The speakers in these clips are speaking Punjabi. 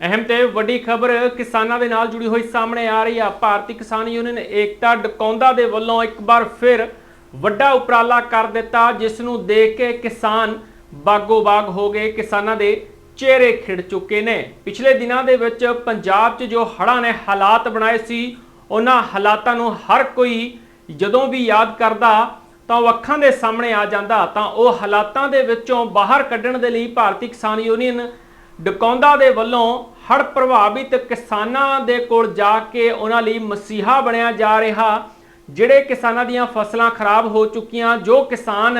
ਅਹਿਮ ਤੇ ਵੱਡੀ ਖਬਰ, ਕਿਸਾਨਾਂ ਦੇ ਨਾਲ ਜੁੜੀ ਹੋਈ ਸਾਹਮਣੇ ਆ ਰਹੀ ਆ। ਭਾਰਤੀ ਕਿਸਾਨ ਯੂਨੀਅਨ ਏਕਤਾ ਡਕੌਂਦਾ ਦੇ ਵੱਲੋਂ ਇੱਕ ਵਾਰ ਫਿਰ ਵੱਡਾ ਉਪਰਾਲਾ ਕਰ ਦਿੱਤਾ ਜਿਸ ਨੂੰ ਦੇਖ ਕੇ ਕਿਸਾਨ ਬਾਗੋ ਬਾਗ ਹੋ ਗਏ। ਕਿਸਾਨਾਂ ਦੇ ਚਿਹਰੇ ਖਿੜ ਚੁੱਕੇ ਨੇ। ਪਿਛਲੇ ਦਿਨਾਂ ਦੇ ਵਿੱਚ ਪੰਜਾਬ 'ਚ ਜੋ ਹੜ੍ਹਾਂ ਨੇ ਹਾਲਾਤ ਬਣਾਏ ਸੀ, ਉਹਨਾਂ ਹਾਲਾਤਾਂ ਨੂੰ ਹਰ ਕੋਈ ਜਦੋਂ ਵੀ ਯਾਦ ਕਰਦਾ, ਤਾਂ ਉਹ ਅੱਖਾਂ ਦੇ ਸਾਹਮਣੇ ਆ ਜਾਂਦਾ। ਤਾਂ ਉਹ ਹਾਲਾਤਾਂ ਦੇ ਵਿੱਚੋਂ ਬਾਹਰ ਕੱਢਣ ਦੇ ਲਈ ਭਾਰਤੀ ਕਿਸਾਨ ਯੂਨੀਅਨ ਡਕੌਂਦਾ ਦੇ ਵੱਲੋਂ ਹੜ੍ਹ ਪ੍ਰਭਾਵਿਤ ਕਿਸਾਨਾਂ ਦੇ ਕੋਲ ਜਾ ਕੇ ਉਹਨਾਂ ਲਈ ਮਸੀਹਾ ਬਣਿਆ ਜਾ ਰਿਹਾ, ਜਿਹੜੇ ਕਿਸਾਨਾਂ ਦੀਆਂ ਫਸਲਾਂ ਖਰਾਬ ਹੋ ਚੁੱਕੀਆਂ, ਜੋ ਕਿਸਾਨ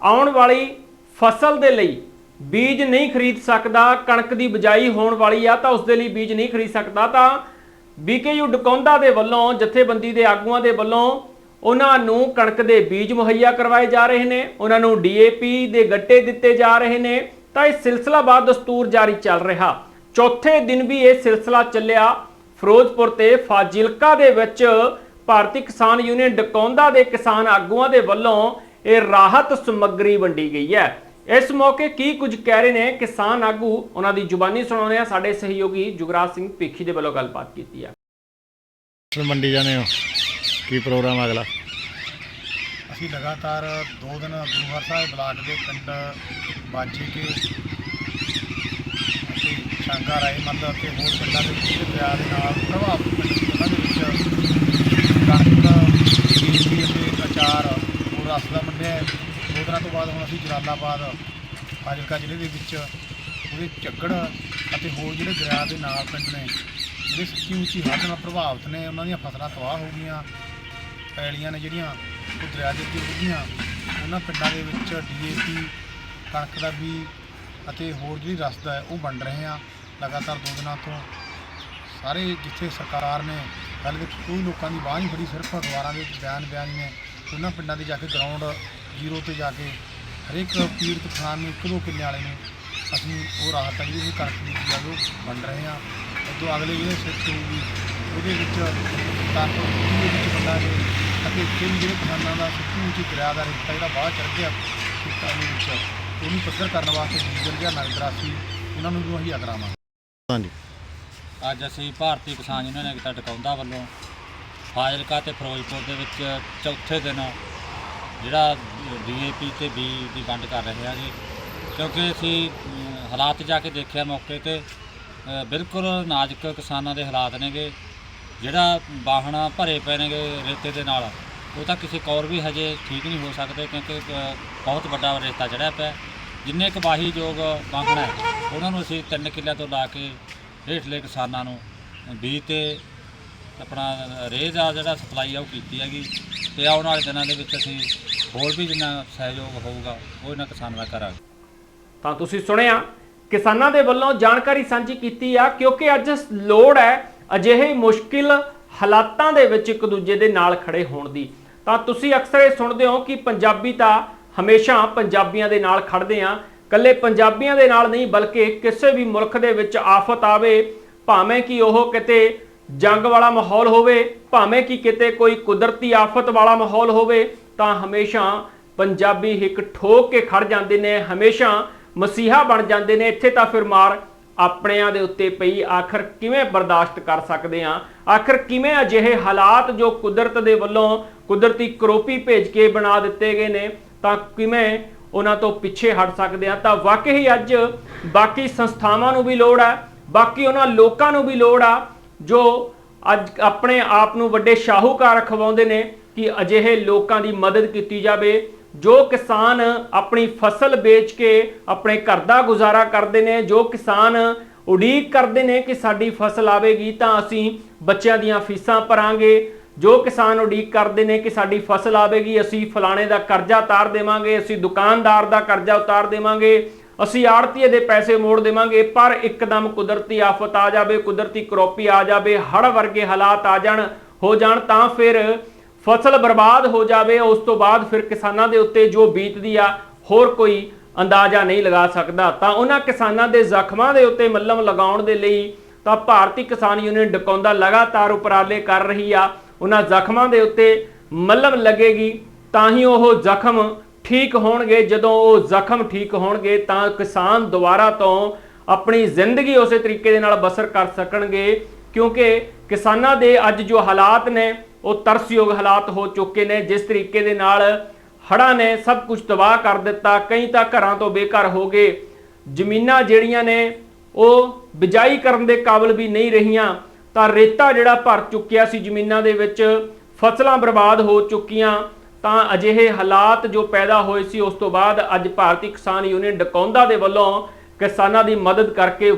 ਆਉਣ ਵਾਲੀ ਫਸਲ ਦੇ ਲਈ ਬੀਜ ਨਹੀਂ ਖਰੀਦ ਸਕਦਾ, ਕਣਕ ਦੀ ਬਜਾਈ ਹੋਣ ਵਾਲੀ ਆ, ਤਾਂ ਉਸ ਦੇ ਲਈ ਬੀਜ ਨਹੀਂ ਖਰੀਦ ਸਕਦਾ, ਤਾਂ ਬੀਕੇਯੂ ਡਕੌਂਦਾ ਦੇ ਵੱਲੋਂ, ਜਥੇਬੰਦੀ ਦੇ ਆਗੂਆਂ ਦੇ ਵੱਲੋਂ ਉਹਨਾਂ ਨੂੰ ਕਣਕ ਦੇ ਬੀਜ ਮੁਹੱਈਆ ਕਰਵਾਏ ਜਾ ਰਹੇ ਨੇ, ਉਹਨਾਂ ਨੂੰ ਡੀਏਪੀ ਦੇ ਗੱਟੇ ਦਿੱਤੇ ਜਾ ਰਹੇ ਨੇ ਤਾਂ ਇਹ ਸਿਲਸਿਲਾ ਦਸਤੂਰ ਜਾਰੀ ਚੱਲ ਰਿਹਾ। ਚੌਥੇ ਦਿਨ ਵੀ ਇਹ ਸਿਲਸਿਲਾ ਚੱਲਿਆ। ਫਿਰੋਜ਼ਪੁਰ ਤੇ ਫਾਜ਼ਿਲਕਾ ਦੇ ਵਿੱਚ ਭਾਰਤੀ ਕਿਸਾਨ ਯੂਨੀਅਨ ਡਕੌਂਦਾ ਦੇ ਕਿਸਾਨ ਆਗੂਆਂ ਦੇ ਵੱਲੋਂ ਇਹ ਰਾਹਤ ਸਮੱਗਰੀ ਵੰਡੀ ਗਈ ਹੈ। ਇਸ ਮੌਕੇ ਕੀ ਕੁਝ ਕਹਿ ਰਹੇ ਨੇ ਕਿਸਾਨ ਆਗੂ, ਉਹਨਾਂ ਦੀ ਜ਼ੁਬਾਨੀ ਸੁਣਾਉਂਦੇ ਆ ਸਾਡੇ ਸਹਿਯੋਗੀ ਜੁਗਰਾਜ ਸਿੰਘ ਭਿੱਖੀ ਦੇ ਵੱਲੋਂ ਗੱਲਬਾਤ ਕੀਤੀ ਹੈ। ਮੰਡੀ ਜਾਣੇ ਹੋ। ਕੀ ਪ੍ਰੋਗਰਾਮ ਅਗਲਾ? ਅਸੀਂ ਲਗਾਤਾਰ ਦੋ ਦਿਨ ਗੁਰੂ ਹਰ ਸਾਹਿਬ ਬਲਾਕ ਦੇ ਪਿੰਡ ਬਾਜੀ ਕੇ ਅਤੇ ਸ਼ਾਂਗਾ ਰਾਏ ਮੰਦ ਅਤੇ ਹੋਰ ਪਿੰਡਾਂ ਦੇ ਵਿੱਚ ਦਰਿਆ ਦੇ ਨਾਲ ਪ੍ਰਭਾਵਿਤ ਪਿੰਡ ਉਹਨਾਂ ਦੇ ਵਿੱਚ ਕਣਕ ਜੀਰੀ ਅਤੇ ਅਚਾਰ ਹੋਰ ਰਸ ਦਾ ਵੰਡਿਆ ਦੋ ਦਿਨਾਂ ਤੋਂ ਬਾਅਦ ਹੁਣ ਅਸੀਂ ਜਲਾਲਾਬਾਦ ਫਾਜ਼ਿਲਕਾ ਜ਼ਿਲ੍ਹੇ ਦੇ ਵਿੱਚ ਉਹਦੇ ਝੱਗੜ ਅਤੇ ਹੋਰ ਜਿਹੜੇ ਦਰਿਆ ਦੇ ਨਾਲ ਪਿੰਡ ਨੇ, ਜਿਹੜੇ ਸੱਚੀ ਉੱਚੀ ਹੱਦ ਨਾਲ ਪ੍ਰਭਾਵਿਤ ਨੇ, ਉਹਨਾਂ ਦੀਆਂ ਫਸਲਾਂ ਤਬਾਹ ਹੋ ਗਈਆਂ, ਪੈਲੀਆਂ ਨੇ ਜਿਹੜੀਆਂ ਉਹ ਦਰਿਆ ਦੇ ਉੱਤੇ ਡੁੱਬੀਆਂ ਉਹਨਾਂ ਪਿੰਡਾਂ ਦੇ ਵਿੱਚ ਡੀਏਪੀ ਕਣਕ ਦਾ ਵੀ ਅਤੇ ਹੋਰ ਜਿਹੜੀ ਰਸਦ ਹੈ, ਉਹ ਵੰਡ ਰਹੇ ਆ ਲਗਾਤਾਰ ਦੋ ਦਿਨਾਂ ਤੋਂ ਸਾਰੇ ਜਿੱਥੇ ਸਰਕਾਰ ਨੇ ਗੱਲ ਵਿੱਚ ਕੋਈ ਲੋਕਾਂ ਦੀ ਬਾਹ ਨਹੀਂ ਫੜੀ, ਸਿਰਫ ਅਖਬਾਰਾਂ ਦੇ ਵਿੱਚ ਬਿਆਨ ਬਿਆਨ ਹੀ ਨੇ। ਉਹਨਾਂ ਪਿੰਡਾਂ ਦੇ ਜਾ ਕੇ ਗਰਾਊਂਡ ਜ਼ੀਰੋ ਤੇ ਜਾ ਕੇ ਹਰੇਕ ਪੀੜਤ ਕਿਸਾਨ ਨੂੰ ਇੱਕ ਦੋ ਕਿੱਲੇ ਵਾਲੇ ਨੂੰ। ਅਸੀਂ ਉਹ ਰਾਹਤ ਹੈ ਜਿਹੜੀ ਕਣਕ ਦੀ ਹੈ ਉਹ ਵੰਡ ਰਹੇ ਆ ਉਦੋਂ ਅਗਲੇ ਜਿਹੜੇ ਸਿੱਖ ਹੋਊਗੀ, ਉਹਦੇ ਵਿੱਚ ਤੱਕ ਉਹਦੇ ਵਿੱਚ ਵੰਡਾਂਗੇ ਅਤੇ ਇੱਥੇ ਜਿਹੜੇ ਕਿਸਾਨਾਂ ਦਾ ਸੱਚੀ ਉੱਚੀ ਦਰਿਆ ਦਾ ਰੇਤਾ ਜਿਹੜਾ ਬਾਹਰ ਚੜ ਗਿਆ ਖੇਤਾਂ ਦੇ ਵਿੱਚ ਉਹਨੂੰ ਪੱਧਰ ਕਰਨ ਵਾਸਤੇ ਡੀਜ਼ਲ ਜਾਂ ਨਗਦ ਰਾਸ਼ੀ ਉਹਨਾਂ ਨੂੰ ਵੀ ਮੁਹੱਈਆ ਕਰਾਵਾਂਗੇ ਹਾਂਜੀ। ਅੱਜ ਅਸੀਂ ਭਾਰਤੀ ਕਿਸਾਨ ਯੂਨੀਅਨ ਏਕਤਾ ਟਿਕਾਉਂਦਾ ਵੱਲੋਂ ਫਾਜ਼ਿਲਕਾ ਤੇ ਫਿਰੋਜ਼ਪੁਰ ਦੇ ਵਿੱਚ ਚੌਥੇ ਦਿਨ ਜਿਹੜਾ ਡੀਏਪੀ ਤੇ ਬੀ ਦੀ ਵੰਡ ਕਰ ਰਹੇ ਹਾਂ ਜੀ। ਕਿਉਂਕਿ ਅਸੀਂ ਹਾਲਾਤ ਜਾ ਕੇ ਦੇਖਿਆ ਮੌਕੇ ਤੇ ਬਿਲਕੁਲ ਨਾਜ਼ੁਕ ਕਿਸਾਨਾਂ ਦੇ ਹਾਲਾਤ ਨੇਗੇ। ਜਿਹੜਾ ਬਾਹਣਾ ਭਰੇ ਪਏ ਨੇਗੇ ਰੇਤੇ ਦੇ ਨਾਲ ਉਹ ਤਾਂ ਕਿਸੇ ਕੌਰ ਵੀ ਹਜੇ ਠੀਕ ਨਹੀਂ ਹੋ ਸਕਦੇ ਕਿਉਂਕਿ ਅ, ਬਹੁਤ ਵੱਡਾ ਰੇਤਾ ਚੜਿਆ ਪਿਆ। ਜਿੰਨੇ ਕੁ ਵਾਹੀਯੋਗ ਬਾਹਣਾ ਹੈ, ਉਹਨਾਂ ਨੂੰ ਅਸੀਂ ਤਿੰਨ ਕਿੱਲਿਆਂ ਤੋਂ ਲਾ ਕੇ ਹੇਠਲੇ ਕਿਸਾਨਾਂ ਨੂੰ ਬੀਜ ਤੇ ਆਪਣਾ ਰੇਹ ਦਾ ਜਿਹੜਾ ਸਪਲਾਈ ਆ ਉਹ ਕੀਤੀ ਹੈਗੀ। ਤੇ ਆਉਣ ਵਾਲੇ ਦਿਨਾਂ ਦੇ ਵਿੱਚ ਅਸੀਂ ਹੋਰ ਵੀ ਜਿੰਨਾ ਸਹਿਯੋਗ ਹੋਊਗਾ ਉਹ ਇਹਨਾਂ ਕਿਸਾਨਾਂ ਦਾ ਕਰਾਂਗੇ। ਤਾਂ ਤੁਸੀਂ ਸੁਣਿਆ ਕਿਸਾਨਾਂ ਦੇ ਵੱਲੋਂ ਜਾਣਕਾਰੀ ਸਾਂਝੀ ਕੀਤੀ ਆ ਕਿਉਂਕਿ ਅੱਜ ਲੋੜ ਹੈ ਅਜਿਹੇ ਮੁਸ਼ਕਿਲ ਹਾਲਾਤਾਂ ਦੇ ਵਿੱਚ ਇੱਕ ਦੂਜੇ ਦੇ ਨਾਲ ਖੜੇ ਹੋਣ ਦੀ। ਤਾਂ ਤੁਸੀਂ ਅਕਸਰ ਇਹ ਸੁਣਦੇ ਹੋ ਕਿ ਪੰਜਾਬੀ ਤਾਂ ਹਮੇਸ਼ਾ ਪੰਜਾਬੀਆਂ ਦੇ ਨਾਲ ਖੜਦੇ ਆ। ਕੱਲੇ ਪੰਜਾਬੀਆਂ ਦੇ ਨਾਲ ਨਹੀਂ, ਬਲਕਿ ਕਿਸੇ ਵੀ ਮੁਲਕ ਦੇ ਵਿੱਚ ਆਫਤ ਆਵੇ, ਭਾਵੇਂ ਕਿ ਉਹ ਕਿਤੇ ਜੰਗ ਵਾਲਾ ਮਾਹੌਲ ਹੋਵੇ, ਭਾਵੇਂ ਕਿ ਕਿਤੇ ਕੋਈ ਕੁਦਰਤੀ ਆਫਤ ਵਾਲਾ ਮਾਹੌਲ ਹੋਵੇ, ਤਾਂ ਹਮੇਸ਼ਾ ਪੰਜਾਬੀ ਇੱਕ ਠੋਕ ਕੇ ਖੜ ਜਾਂਦੇ ਨੇ, ਹਮੇਸ਼ਾ ਮਸੀਹਾ ਬਣ ਜਾਂਦੇ ਨੇ। ਇੱਥੇ ਤਾਂ ਫਿਰ ਮਾਰ ਆਪਣਿਆਂ ਦੇ ਉੱਤੇ ਪਈ ਆਖਰ ਕਿਵੇਂ ਬਰਦਾਸ਼ਤ ਕਰ ਸਕਦੇ ਆ ਆਖਰ ਕਿਵੇਂ ਅਜਿਹੇ ਹਾਲਾਤ ਜੋ ਕੁਦਰਤ ਦੇ ਵੱਲੋਂ ਕੁਦਰਤੀ ਕਰੋਪੀ ਭੇਜ ਕੇ ਬਣਾ ਦਿੱਤੇ ਗਏ ਨੇ, ਤਾਂ ਕਿਵੇਂ ਉਹਨਾਂ ਤੋਂ ਪਿੱਛੇ ਹਟ ਸਕਦੇ ਆ ਤਾਂ ਵਾਕਈ ਅੱਜ ਬਾਕੀ ਸੰਸਥਾਵਾਂ ਨੂੰ ਵੀ ਲੋੜ ਹੈ ਬਾਕੀ ਉਹਨਾਂ ਲੋਕਾਂ ਨੂੰ ਵੀ ਲੋੜ ਆ, ਜੋ ਅੱਜ ਆਪਣੇ ਆਪ ਨੂੰ ਵੱਡੇ ਸ਼ਾਹੂਕਾਰ ਖਵਾਉਂਦੇ ਨੇ ਕਿ ਅਜਿਹੇ ਲੋਕਾਂ ਦੀ ਮਦਦ ਕੀਤੀ ਜਾਵੇ। ਜੋ ਕਿਸਾਨ ਆਪਣੀ ਫਸਲ ਵੇਚ ਕੇ ਆਪਣੇ ਘਰ ਦਾ ਗੁਜ਼ਾਰਾ ਕਰਦੇ ਨੇ, ਜੋ ਕਿਸਾਨ ਉਡੀਕ ਕਰਦੇ ਨੇ ਕਿ ਸਾਡੀ ਫਸਲ ਆਵੇਗੀ ਤਾਂ ਅਸੀਂ ਬੱਚਿਆਂ ਦੀਆਂ ਫੀਸਾਂ ਭਰਾਂਗੇ। ਜੋ ਕਿਸਾਨ ਉਡੀਕ ਕਰਦੇ ਨੇ ਕਿ ਸਾਡੀ ਫਸਲ ਆਵੇਗੀ, ਅਸੀਂ ਫਲਾਣੇ ਦਾ ਕਰਜ਼ਾ ਉਤਾਰ ਦੇਵਾਂਗੇ, ਅਸੀਂ ਦੁਕਾਨਦਾਰ ਦਾ ਕਰਜ਼ਾ ਉਤਾਰ ਦੇਵਾਂਗੇ, ਅਸੀਂ ਆੜਤੀਏ ਦੇ ਪੈਸੇ ਮੋੜ ਦੇਵਾਂਗੇ, ਪਰ ਇੱਕਦਮ ਕੁਦਰਤੀ ਆਫਤ ਆ ਜਾਵੇ, ਕੁਦਰਤੀ ਕਰੋਪੀ ਆ ਜਾਵੇ, ਹੜ੍ਹ ਵਰਗੇ ਹਾਲਾਤ ਆ ਜਾਣ, ਹੋ ਜਾਣ ਤਾਂ ਫਿਰ ਫਸਲ ਬਰਬਾਦ ਹੋ ਜਾਵੇ, ਉਸ ਤੋਂ ਬਾਅਦ ਫਿਰ ਕਿਸਾਨਾਂ ਦੇ ਉੱਤੇ ਜੋ ਬੀਤਦੀ ਆ, ਹੋਰ ਕੋਈ ਅੰਦਾਜ਼ਾ ਨਹੀਂ ਲਗਾ ਸਕਦਾ। ਤਾਂ ਉਹਨਾਂ ਕਿਸਾਨਾਂ ਦੇ ਜ਼ਖਮਾਂ ਦੇ ਉੱਤੇ ਮੱਲਮ ਲਗਾਉਣ ਦੇ ਲਈ ਤਾਂ ਭਾਰਤੀ ਕਿਸਾਨ ਯੂਨੀਅਨ ਡਕੌਂਦਾ ਲਗਾਤਾਰ ਉਪਰਾਲੇ ਕਰ ਰਹੀ ਆ। ਉਹਨਾਂ ਜ਼ਖਮਾਂ ਦੇ ਉੱਤੇ ਮੱਲਮ ਲੱਗੇਗੀ, ਤਾਂ ਹੀ ਉਹ ਜ਼ਖਮ ਠੀਕ ਹੋਣਗੇ। ਜਦੋਂ ਉਹ ਜ਼ਖਮ ਠੀਕ ਹੋਣਗੇ, ਤਾਂ ਕਿਸਾਨ ਦੁਬਾਰਾ ਤੋਂ ਆਪਣੀ ਜ਼ਿੰਦਗੀ ਉਸੇ ਤਰੀਕੇ ਦੇ ਨਾਲ ਬਸਰ ਕਰ ਸਕਣਗੇ, ਕਿਉਂਕਿ ਕਿਸਾਨਾਂ ਦੇ ਅੱਜ ਜੋ ਹਾਲਾਤ ਨੇ ਉਹ ਤਰਸਯੋਗ ਹਾਲਾਤ ਹੋ ਚੁੱਕੇ ਨੇ। ਜਿਸ ਤਰੀਕੇ ਦੇ ਨਾਲ ਹੜ੍ਹਾਂ ਨੇ ਸਭ ਕੁਝ ਤਬਾਹ ਕਰ ਦਿੱਤਾ। ਕਈ ਤਾਂ ਘਰਾਂ ਤੋਂ ਬੇਘਰ ਹੋ ਗਏ। ਜ਼ਮੀਨਾਂ ਜਿਹੜੀਆਂ ਨੇ, ਉਹ ਬਿਜਾਈ ਕਰਨ ਦੇ ਕਾਬਿਲ ਵੀ ਨਹੀਂ ਰਹੀਆਂ। ਤਾਂ ਰੇਤਾ ਜਿਹੜਾ ਭਰ ਚੁੱਕਿਆ ਸੀ ਜ਼ਮੀਨਾਂ ਦੇ ਵਿੱਚ, ਫਸਲਾਂ ਬਰਬਾਦ ਹੋ ਚੁੱਕੀਆਂ। ਤਾਂ ਅਜਿਹੇ ਹਾਲਾਤ ਜੋ ਪੈਦਾ ਹੋਏ ਸੀ, ਉਸ ਤੋਂ ਬਾਅਦ ਅੱਜ ਭਾਰਤੀ ਕਿਸਾਨ ਯੂਨੀਅਨ ਡਕੌਂਦਾ ਦੇ ਵੱਲੋਂ ਕਿਸਾਨਾਂ ਦੀ ਮਦਦ ਕਰਕੇ